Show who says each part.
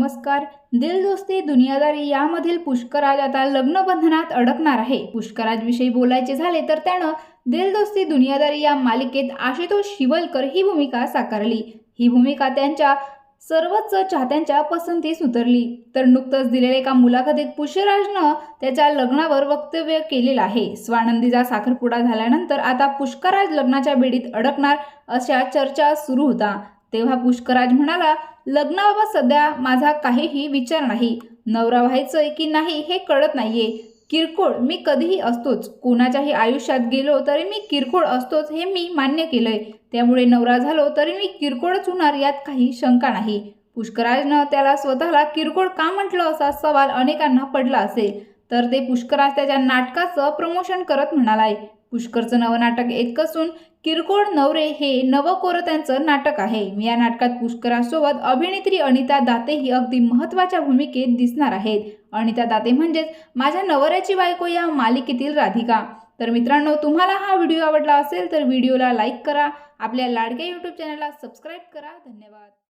Speaker 1: नमस्कार. दिल दोस्ती दुनियादारी यामधील पुष्कराज आता लग्न बंधनात अडकणार आहे. पुष्कराज विषयी बोलायचे झाले तर त्यानं दिल दोस्ती दुनियादारी या मालिकेत आशुतोष शिवलकर ही भूमिका साकारली. ही भूमिका त्यांच्या सर्वच चाहत्यांच्या पसंतीस उतरली. तर नुकतंच दिलेल्या एका मुलाखतीत पुष्यराजनं त्याच्या लग्नावर वक्तव्य केलेलं आहे. स्वानंदीचा साखरपुडा झाल्यानंतर आता पुष्कराज लग्नाच्या बेडीत अडकणार अशा चर्चा सुरू होता. तेव्हा पुष्कराज म्हणाला लग्नाबाबत सध्या माझा काहीही विचार नाही. नवरा व्हायचंय की नाही हे कळत नाहीये. किरकोळ मी कधीही असतोच. कोणाच्याही आयुष्यात गेलो तरी मी किरकोळ असतोच हे मी मान्य केलंय. त्यामुळे नवरा झालो तरी मी किरकोळच होणार यात काही शंका नाही. पुष्कराजनं त्याला स्वतःला किरकोळ का म्हटलं असा सवाल अनेकांना पडला असेल. तर ते पुष्कराज त्याच्या नाटकाचं प्रमोशन करत म्हणालाय. पुष्करचं नवं नाटक येत असून किरकोळ नवरे हे नवकोरत्यांचं नाटक आहे. या नाटकात पुष्करासोबत अभिनेत्री अनिता दाते ही अगदी महत्त्वाच्या भूमिकेत दिसणार आहेत. अनिता दाते म्हणजेच माझ्या नवऱ्याची बायको या मालिकेतील राधिका. तर मित्रांनो तुम्हाला हा व्हिडिओ आवडला असेल तर व्हिडिओला लाईक करा. आपल्या लाडक्या यूट्यूब चॅनलला सबस्क्राईब करा. धन्यवाद.